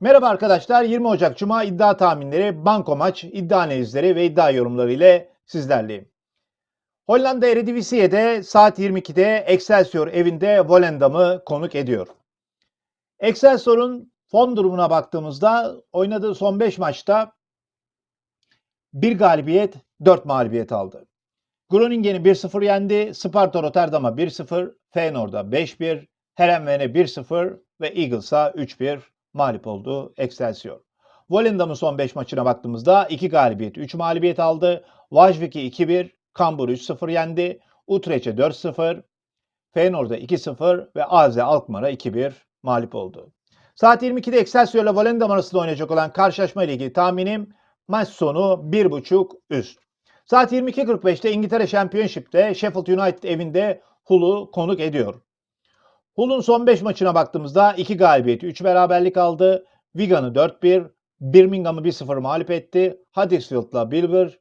Merhaba arkadaşlar. 20 Ocak Cuma iddia tahminleri, banko maç, iddia analizleri ve iddia yorumları ile sizlerleyim. Hollanda Eredivisie'de saat 22'de Excelsior evinde Volendam'ı konuk ediyor. Excelsior'un form durumuna baktığımızda oynadığı son 5 maçta 1 galibiyet, 4 mağlubiyet aldı. Groningen'i 1-0 yendi, Sparta Rotterdam'a 1-0, Feyenoord'a 5-1, Herenven'e 1-0 ve Eagles'a 3-1 mağlup oldu Excelsior. Volendam'ın son 5 maçına baktığımızda 2 galibiyet, 3 mağlubiyet aldı. Vajvik'i 2-1, Kambur 3-0 yendi. Utrecht'e 4-0, Feyenoord'a 2-0 ve AZ Alkmaar'a 2-1 mağlup oldu. Saat 22'de Excelsior ile Volendam arasında oynayacak olan karşılaşma ile ilgili tahminim maç sonu 1.5 üst. Saat 22.45'te İngiltere Championship'te Sheffield United evinde Hull'u konuk ediyor. Hull'un son 5 maçına baktığımızda 2 galibiyet, 3 beraberlik aldı. Wigan'ı 4-1, Birmingham'ı 1-0 mağlup etti. Huddersfield'la 1-1,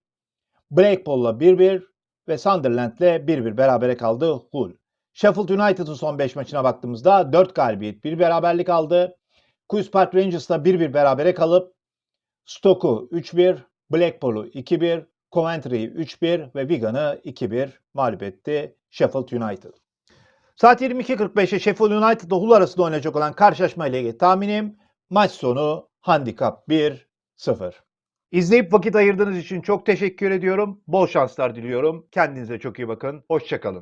Blackpool'la 1-1 ve Sunderland'le 1-1 berabere kaldı Hull. Sheffield United'ın son 5 maçına baktığımızda 4 galibiyet, 1 beraberlik aldı. Queen's Park Rangers'la 1-1 berabere kalıp Stoke'u 3-1, Blackpool'u 2-1, Coventry'yi 3-1 ve Wigan'ı 2-1 mağlup etti Sheffield United. Saat 22.45'e Sheffield United Hull arasında oynayacak olan karşılaşma ile ilgili tahminim maç sonu handikap 1-0. İzleyip vakit ayırdığınız için çok teşekkür ediyorum. Bol şanslar diliyorum. Kendinize çok iyi bakın. Hoşçakalın.